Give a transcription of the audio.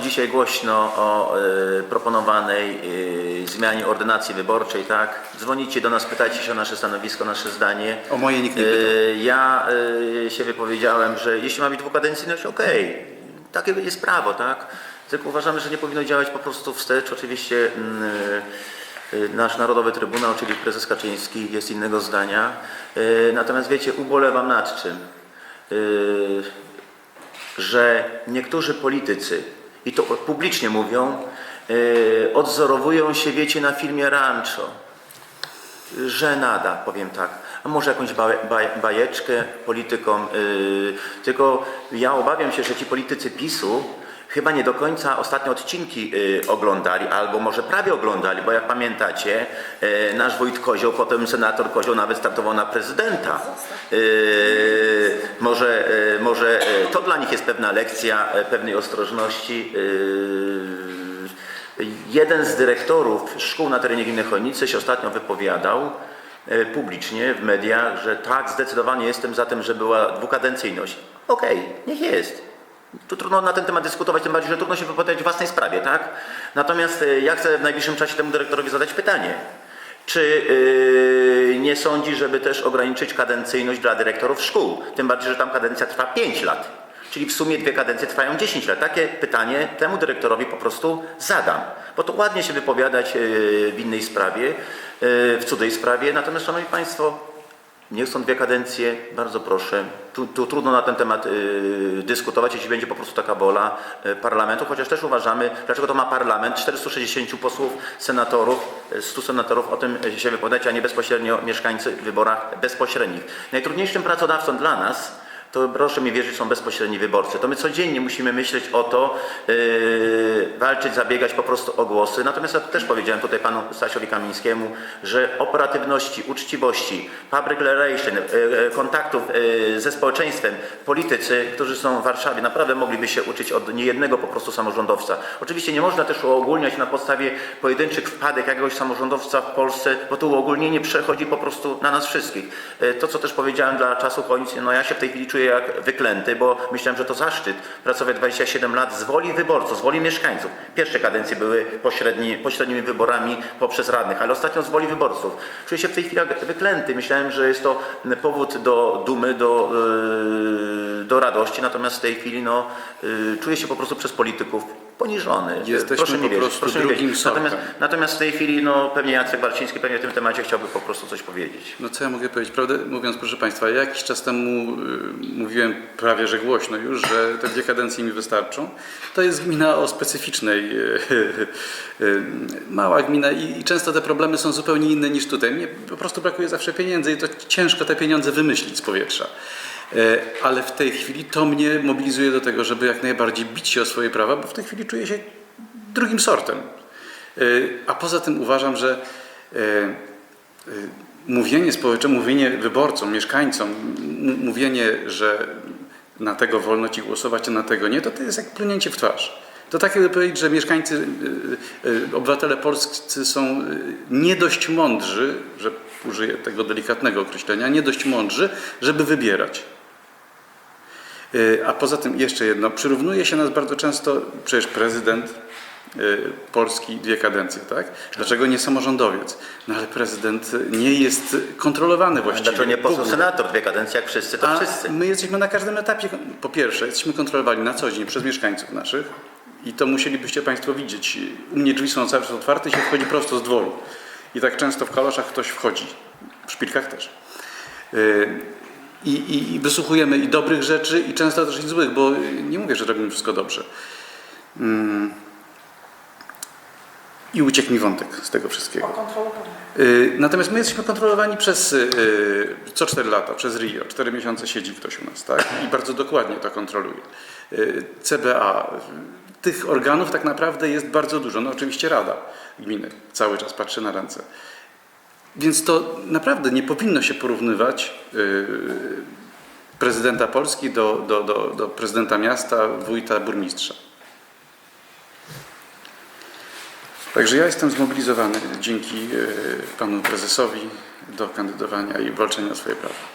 dzisiaj głośno o e, proponowanej e, zmianie ordynacji wyborczej, tak? Dzwonicie do nas, pytajcie się o nasze stanowisko, nasze zdanie. O moje nikt nie pytał. Ja e, się wypowiedziałem, że jeśli ma być dwukadencyjność, okej, takie jest prawo, tak? Tylko uważamy, że nie powinno działać po prostu wstecz. Oczywiście mm, e, nasz Narodowy Trybunał, czyli prezes Kaczyński jest innego zdania. E, Natomiast wiecie, ubolewam nad czym? E, że niektórzy politycy, i to publicznie mówią, e, odzorowują się, wiecie, na filmie Rancho żenada, powiem tak. A może jakąś ba, ba, bajeczkę politykom. Yy, tylko ja obawiam się, że ci politycy PiSu chyba nie do końca ostatnie odcinki yy, oglądali, albo może prawie oglądali, bo jak pamiętacie, nasz wójt Kozioł, potem senator Kozioł nawet startował na prezydenta. Może, yy, to dla nich jest pewna lekcja yy, pewnej ostrożności. Yy, Jeden z dyrektorów szkół na terenie gminy Chojnicy się ostatnio wypowiadał e, publicznie w mediach, że tak, zdecydowanie jestem za tym, że była dwukadencyjność. Okej, niech jest. Tu trudno na ten temat dyskutować, tym bardziej, że trudno się wypowiadać w własnej sprawie, tak? Natomiast e, ja chcę w najbliższym czasie temu dyrektorowi zadać pytanie. Czy yy, nie sądzi, żeby też ograniczyć kadencyjność dla dyrektorów szkół? Tym bardziej, że tam kadencja trwa 5 lat. Czyli w sumie dwie kadencje trwają 10 lat. Takie pytanie temu dyrektorowi po prostu zadam. Bo to ładnie się wypowiadać yy, w innej sprawie, yy, w cudzej sprawie. Natomiast, Szanowni Państwo, niech są dwie kadencje, bardzo proszę. Tu, tu trudno na ten temat yy, dyskutować, jeśli będzie po prostu taka wola yy, parlamentu, chociaż też uważamy, dlaczego to ma parlament, 460 posłów, senatorów, yy, 100 senatorów o tym się wypowiadać, a nie bezpośrednio mieszkańcy w wyborach bezpośrednich. Najtrudniejszym pracodawcą dla nas to proszę mi wierzyć, są bezpośredni wyborcy. To my codziennie musimy myśleć o to, yy, walczyć, zabiegać po prostu o głosy. Natomiast ja też powiedziałem tutaj panu Stasiowi Kamińskiemu, że operatywności, uczciwości, public relation, yy, yy, kontaktów yy, ze społeczeństwem, politycy, którzy są w Warszawie, naprawdę mogliby się uczyć od niejednego po prostu samorządowca. Oczywiście nie można też uogólniać na podstawie pojedynczych wpadek jakiegoś samorządowca w Polsce, bo to uogólnienie przechodzi po prostu na nas wszystkich. Yy, To, co też powiedziałem dla czasu Chojnic, no ja się w tej chwili czuję jak wyklęty, bo myślałem, że to zaszczyt pracować 27 lat z woli wyborców, z woli mieszkańców. Pierwsze kadencje były pośredni, pośrednimi wyborami poprzez radnych, ale ostatnio z woli wyborców. Czuję się w tej chwili jak wyklęty. Myślałem, że jest to powód do dumy, do, yy, do radości, natomiast w tej chwili no, yy, czuję się po prostu przez polityków poniżony. Jesteśmy proszę mi po prostu proszę drugim. Natomiast, natomiast w tej chwili no, pewnie Jacek Barciński pewnie w tym temacie chciałby po prostu coś powiedzieć. No co ja mogę powiedzieć? Prawdę mówiąc, proszę Państwa, ja jakiś czas temu y, mówiłem prawie, że głośno już, że te dwie kadencje mi wystarczą. To jest gmina o specyficznej, y, y, mała gmina i, i często te problemy są zupełnie inne niż tutaj. Mnie po prostu brakuje zawsze pieniędzy i to ciężko te pieniądze wymyślić z powietrza. Ale w tej chwili to mnie mobilizuje do tego, żeby jak najbardziej bić się o swoje prawa, bo w tej chwili czuję się drugim sortem. E, A poza tym uważam, że e, e, mówienie społeczne, mówienie wyborcom, mieszkańcom, mówienie, że na tego wolno ci głosować, a na tego nie, to to jest jak plunięcie w twarz. To tak jakby powiedzieć, że mieszkańcy, obywatele polscy są nie dość mądrzy, że użyję tego delikatnego określenia, nie dość mądrzy, żeby wybierać. Y, A poza tym jeszcze jedno, przyrównuje się nas bardzo często, przecież prezydent y, Polski dwie kadencje, tak? Dlaczego nie samorządowiec? No ale prezydent nie jest kontrolowany właściwie. Dlaczego nie poseł senator, dwie kadencje jak wszyscy, to A wszyscy. my jesteśmy na każdym etapie, po pierwsze, jesteśmy kontrolowani na co dzień przez mieszkańców naszych i to musielibyście Państwo widzieć. U mnie drzwi są cały czas otwarte i się wchodzi prosto z dworu. I tak często w kaloszach ktoś wchodzi, w szpilkach też. I, i, I wysłuchujemy i dobrych rzeczy, i często też i złych, bo nie mówię, że robimy wszystko dobrze. Mm. I uciekł mi wątek z tego wszystkiego. Y, Natomiast my jesteśmy kontrolowani przez y, co 4 lata, przez RIO. 4 miesiące siedzi ktoś u nas, tak? I bardzo dokładnie to kontroluje. Y, CBA. y, Tych organów tak naprawdę jest bardzo dużo. No oczywiście Rada Gminy cały czas patrzy na ręce. Więc to naprawdę nie powinno się porównywać y, prezydenta Polski do, do, do, do prezydenta miasta, wójta, burmistrza. Także ja jestem zmobilizowany dzięki y, panu prezesowi do kandydowania i walczenia o swoje prawa.